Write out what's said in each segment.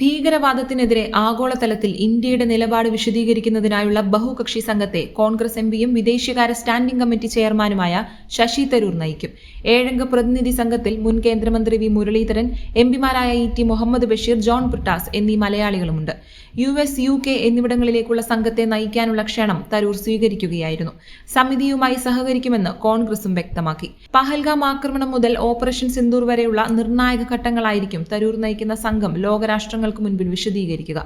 ഭീകരവാദത്തിനെതിരെ ആഗോളതലത്തിൽ ഇന്ത്യയുടെ നിലപാട് വിശദീകരിക്കുന്നതിനായുള്ള ബഹുകക്ഷി സംഘത്തെ കോൺഗ്രസ് എം പിയും വിദേശകാര്യ സ്റ്റാൻഡിംഗ് കമ്മിറ്റി ചെയർമാനുമായ ശശി തരൂർ നയിക്കും. ഏഴംഗ പ്രതിനിധി സംഘത്തിൽ മുൻ കേന്ദ്രമന്ത്രി വി മുരളീധരൻ എം പിമാരായ ഇ ടി മുഹമ്മദ് ബഷീർ ജോൺ ബ്രിട്ടാസ് എന്നീ മലയാളികളുമുണ്ട്. യു എസ് യു കെ എന്നിവിടങ്ങളിലേക്കുള്ള സംഘത്തെ നയിക്കാനുള്ള ക്ഷണം തരൂർ സ്വീകരിക്കുകയായിരുന്നു. സമിതിയുമായി സഹകരിക്കുമെന്ന് കോൺഗ്രസും വ്യക്തമാക്കി. പഹൽഗാം ആക്രമണം മുതൽ ഓപ്പറേഷൻ സിന്ദൂർ വരെയുള്ള നിർണായക ഘട്ടങ്ങളായിരിക്കും തരൂർ നയിക്കുന്ന സംഘം ലോകരാഷ്ട്രങ്ങൾക്ക് മുൻപിൽ വിശദീകരിക്കുക.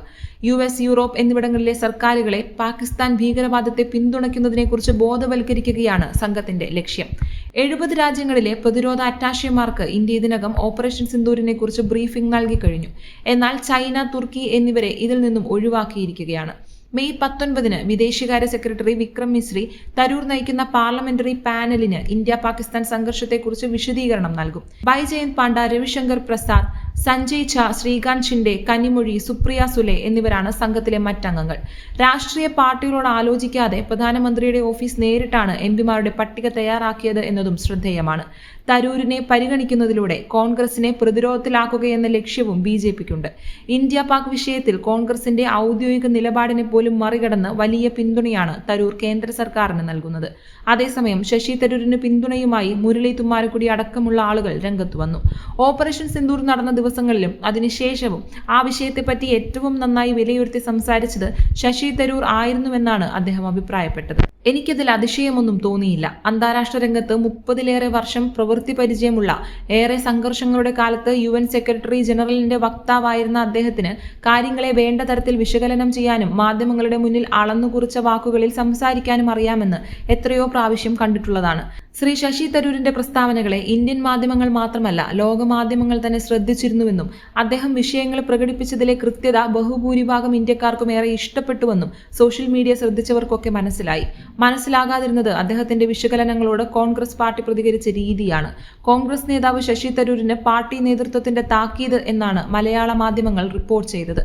യു എസ് യൂറോപ്പ് എന്നിവിടങ്ങളിലെ സർക്കാരുകളെ പാകിസ്ഥാൻ ഭീകരവാദത്തെ പിന്തുണയ്ക്കുന്നതിനെക്കുറിച്ച് ബോധവൽക്കരിക്കുകയാണ് സംഘത്തിന്റെ ലക്ഷ്യം. എഴുപത് രാജ്യങ്ങളിലെ പ്രതിരോധ അറ്റാഷെമാർക്ക് ഇന്ത്യ ഇതിനകം ഓപ്പറേഷൻ സിന്ദൂരിനെ കുറിച്ച് ബ്രീഫിംഗ് നൽകി കഴിഞ്ഞു. എന്നാൽ ചൈന തുർക്കി എന്നിവരെ ഇതിൽ നിന്നും ഒഴിവാക്കിയിരിക്കുകയാണ്. മെയ് പത്തൊൻപതിന് വിദേശകാര്യ സെക്രട്ടറി വിക്രം മിശ്രി തരൂർ നയിക്കുന്ന പാർലമെന്ററി പാനലിന് ഇന്ത്യ പാകിസ്ഥാൻ സംഘർഷത്തെക്കുറിച്ച് വിശദീകരണം നൽകും. ബൈജയന്ത് പാണ്ഡ രവിശങ്കർ പ്രസാദ് സഞ്ജയ് ഝാ ശ്രീകാന്ത് ഷിൻഡെ കന്നിമൊഴി സുപ്രിയ സുലെ എന്നിവരാണ് സംഘത്തിലെ മറ്റംഗങ്ങൾ. രാഷ്ട്രീയ പാർട്ടികളോട് ആലോചിക്കാതെ പ്രധാനമന്ത്രിയുടെ ഓഫീസ് നേരിട്ടാണ് എം പിമാരുടെ പട്ടിക തയ്യാറാക്കിയത് എന്നതും ശ്രദ്ധേയമാണ്. തരൂരിനെ പരിഗണിക്കുന്നതിലൂടെ കോൺഗ്രസിനെ പ്രതിരോധത്തിലാക്കുകയെന്ന ലക്ഷ്യവും ബി ജെ പിക്കുണ്ട്. ഇന്ത്യ പാക് വിഷയത്തിൽ കോൺഗ്രസിന്റെ ഔദ്യോഗിക നിലപാടിനെ പോലും മറികടന്ന് വലിയ പിന്തുണയാണ് തരൂർ കേന്ദ്ര സർക്കാരിന് നൽകുന്നത്. അതേസമയം ശശി തരൂരിന് പിന്തുണയുമായി മുരളി തുമ്മാരക്കുടി അടക്കമുള്ള ആളുകൾ രംഗത്ത് വന്നു. ഓപ്പറേഷൻ സിന്ദൂർ നടന്ന ദിവസങ്ങളിലും അതിനുശേഷവും ആ വിഷയത്തെപ്പറ്റി ഏറ്റവും നന്നായി വിലയിരുത്തി സംസാരിച്ചത് ശശി തരൂർ ആയിരുന്നുവെന്നാണ് അദ്ദേഹം അഭിപ്രായപ്പെട്ടത്. എനിക്കതിൽ അതിശയമൊന്നും തോന്നിയില്ല. അന്താരാഷ്ട്ര രംഗത്ത് മുപ്പതിലേറെ വർഷം പ്രവൃത്തി പരിചയമുള്ള ഏറെ സംഘർഷങ്ങളുടെ കാലത്ത് യു എൻ സെക്രട്ടറി ജനറലിന്റെ വക്താവായിരുന്ന അദ്ദേഹത്തിന് കാര്യങ്ങളെ വേണ്ട തരത്തിൽ വിശകലനം ചെയ്യാനും മാധ്യമങ്ങളുടെ മുന്നിൽ അളന്നുകുറിച്ച വാക്കുകളിൽ സംസാരിക്കാനും അറിയാമെന്ന് എത്രയോ പ്രാവശ്യം കണ്ടിട്ടുള്ളതാണ്. ശ്രീ ശശി തരൂരിന്റെ പ്രസ്താവനകളെ ഇന്ത്യൻ മാധ്യമങ്ങൾ മാത്രമല്ല ലോക മാധ്യമങ്ങൾ തന്നെ ശ്രദ്ധിച്ചിരുന്നുവെന്നും അദ്ദേഹം വിഷയങ്ങൾ പ്രകടിപ്പിച്ചതിലെ കൃത്യത ബഹുഭൂരിഭാഗം ഇന്ത്യക്കാർക്കും ഏറെ ഇഷ്ടപ്പെട്ടുവെന്നും സോഷ്യൽ മീഡിയ ശ്രദ്ധിച്ചവർക്കൊക്കെ മനസ്സിലായി. മനസ്സിലാകാതിരുന്നത് അദ്ദേഹത്തിന്റെ വിശകലനങ്ങളോട് കോൺഗ്രസ് പാർട്ടി പ്രതികരിച്ച രീതിയാണ്. കോൺഗ്രസ് നേതാവ് ശശി തരൂരിന് പാർട്ടി നേതൃത്വത്തിന്റെ താക്കീത് എന്നാണ് മലയാള മാധ്യമങ്ങൾ റിപ്പോർട്ട് ചെയ്തത്.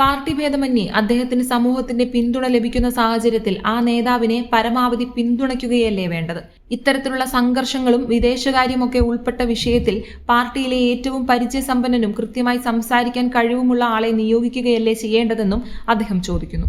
പാർട്ടി ഭേദമന്യേ അദ്ദേഹത്തിന് സമൂഹത്തിന്റെ പിന്തുണ ലഭിക്കുന്ന സാഹചര്യത്തിൽ ആ നേതാവിനെ പരമാവധി പിന്തുണയ്ക്കുകയല്ലേ വേണ്ടത്? ഇത്തരത്തിലുള്ള സംഘർഷങ്ങളും വിദേശകാര്യമൊക്കെ ഉൾപ്പെട്ട വിഷയത്തിൽ പാർട്ടിയിലെ ഏറ്റവും പരിചയസമ്പന്നനും കൃത്യമായി സംസാരിക്കാൻ കഴിവുമുള്ള ആളെ നിയോഗിക്കുകയല്ലേ ചെയ്യേണ്ടതെന്നും അദ്ദേഹം ചോദിക്കുന്നു.